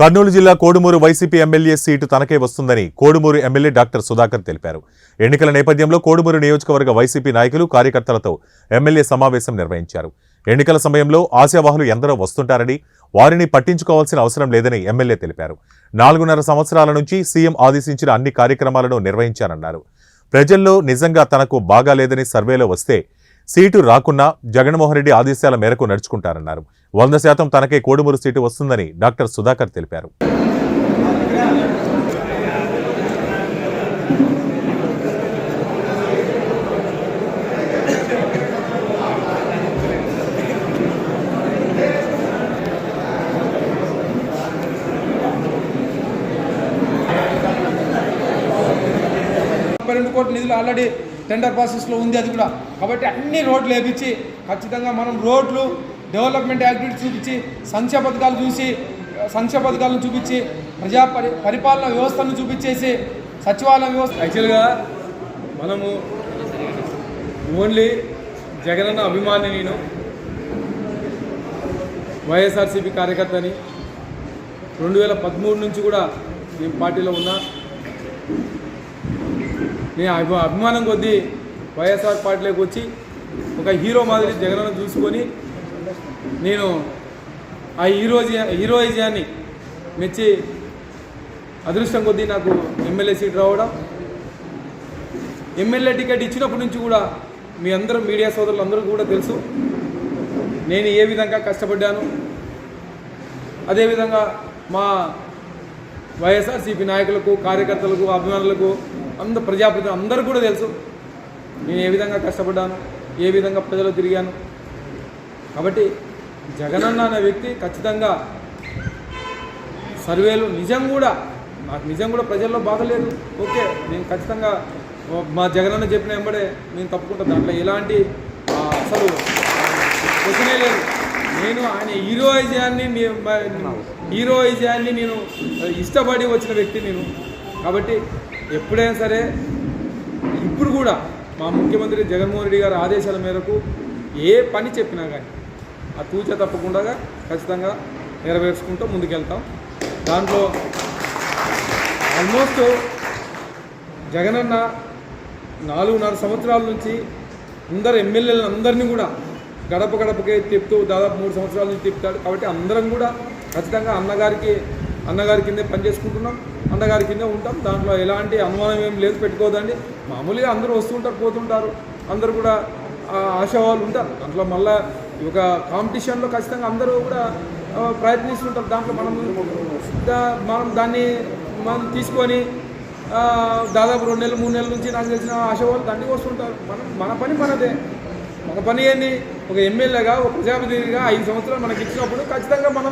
కర్నూలు జిల్లా Kodumur YCP MLA seat తనకే వస్తుందని కోడుమూరు ఎమ్మెల్యే డాక్టర్ సుధాకర్ తెలిపారు. ఎన్నికల నేపథ్యంలో కోడుమూరు నియోజకవర్గ వైసీపీ నాయకులు కార్యకర్తలతో ఎమ్మెల్యే సమావేశం నిర్వహించారు. ఎన్నికల సమయంలో ఆశావాహులు ఎందరో వస్తుంటారని వారిని పట్టించుకోవాల్సిన అవసరం లేదని ఎమ్మెల్యే తెలిపారు. నాలుగున్నర సంవత్సరాల నుంచి సీఎం ఆదేశించిన అన్ని కార్యక్రమాలను నిర్వహించారన్నారు ప్రజల్లో నిజంగా తనకు బాగాలేదని సర్వేలో వస్తే సీటు రాకున్నా జగన్మోహన్ రెడ్డి ఆదేశాల మేరకు నడుచుకుంటారన్నారు. వంద శాతం తనకే కోడుమూరు సీటు వస్తుందని డాక్టర్ సుధాకర్ తెలిపారు. రెండు కోట్ల నిధులు ఆల్రెడీ టెండర్ ప్రాసెస్లో ఉంది అది కూడా. కాబట్టి అన్ని రోడ్లు వేపించి ఖచ్చితంగా మనం రోడ్లు డెవలప్మెంట్ యాక్టివిటీస్ చూపించి సంక్షేమ పథకాలు చూసి సంక్షేమ పథకాలను చూపించి ప్రజా పరి పరిపాలన వ్యవస్థను చూపించేసి సచివాలయ వ్యవస్థ యాక్చువల్గా మనము ఓన్లీ జగనన్న అభిమాని నేను వైఎస్ఆర్సీపీ కార్యకర్తని. రెండు వేల పదమూడు నుంచి కూడా నేను పార్టీలో ఉన్నా. నేను అభిమానం కొద్దీ వైఎస్ఆర్ పార్టీలోకి వచ్చి ఒక హీరో మాదిరి జగనన్న చూసుకొని నేను ఆ హీరోజి హీరోయిజాన్ని మెచ్చి అదృష్టం కొద్దీ నాకు ఎమ్మెల్యే సీట్ రావడం. ఎమ్మెల్యే టికెట్ ఇచ్చినప్పటి నుంచి కూడా మీ అందరూ మీడియా సోదరులు అందరూ కూడా తెలుసు. నేను ఏ విధంగా కష్టపడ్డాను. అదేవిధంగా మా వైఎస్ఆర్సీపీ నాయకులకు కార్యకర్తలకు అభిమానులకు అంద ప్రజాప్రతినిధులు అందరూ కూడా తెలుసు. నేను ఏ విధంగా కష్టపడ్డాను ఏ విధంగా ప్రజలు తిరిగాను. కాబట్టి జగనన్న అనే వ్యక్తి ఖచ్చితంగా సర్వేలు నిజం కూడా నాకు నిజం కూడా ప్రజల్లో బాగలేదు ఓకే నేను ఖచ్చితంగా మా జగనన్న చెప్పిన వెంబడే నేను తప్పుకుంటా. దాంట్లో ఎలాంటి అసలు క్వశ్చనే లేదు. నేను ఆయన హీరోయిజాన్ని హీరోయిజాన్ని నేను ఇష్టపడి వచ్చిన వ్యక్తి నేను. కాబట్టి ఎప్పుడైనా సరే ఇప్పుడు కూడా మా ముఖ్యమంత్రి జగన్మోహన్ రెడ్డి గారి ఆదేశాల మేరకు ఏ పని చెప్పినా కానీ ఆ తూచ తప్పకుండా ఖచ్చితంగా నెరవేర్చుకుంటూ ముందుకెళ్తాం. దాంట్లో ఆల్మోస్ట్ జగనన్న నాలుగున్నర సంవత్సరాల నుంచి అందరు ఎమ్మెల్యేలందరినీ కూడా గడప గడపకే తిప్పుతూ దాదాపు మూడు సంవత్సరాల నుంచి తిప్పుతాడు. కాబట్టి అందరం కూడా ఖచ్చితంగా అన్నగారికి అన్నగారి కిందే పనిచేసుకుంటున్నాం. అన్నగారి కిందే ఉంటాం. దాంట్లో ఎలాంటి అనుమానం ఏం లేదు. పెట్టుకోదండి. మామూలుగా అందరూ వస్తుంటారు పోతుంటారు. అందరూ కూడా ఆశవాళ్ళు ఆశావాళ్ళు ఉంటారు. దాంట్లో మళ్ళా ఒక కాంపిటీషన్లో ఖచ్చితంగా అందరూ కూడా ప్రయత్నిస్తుంటారు. దాంట్లో మనం మనం దాన్ని మనం తీసుకొని దాదాపు రెండు నెలలు మూడు నెలల నుంచి నాకు తెలిసిన ఆశవాళ్ళు దండికి వస్తుంటారు. మనం మన పని మనదే. ఒక పని ఏంది? ఒక ఎమ్మెల్యేగా ఒక ప్రజాప్రతినిధిగా ఐదు సంవత్సరాలు మనకి ఇచ్చినప్పుడు ఖచ్చితంగా మనము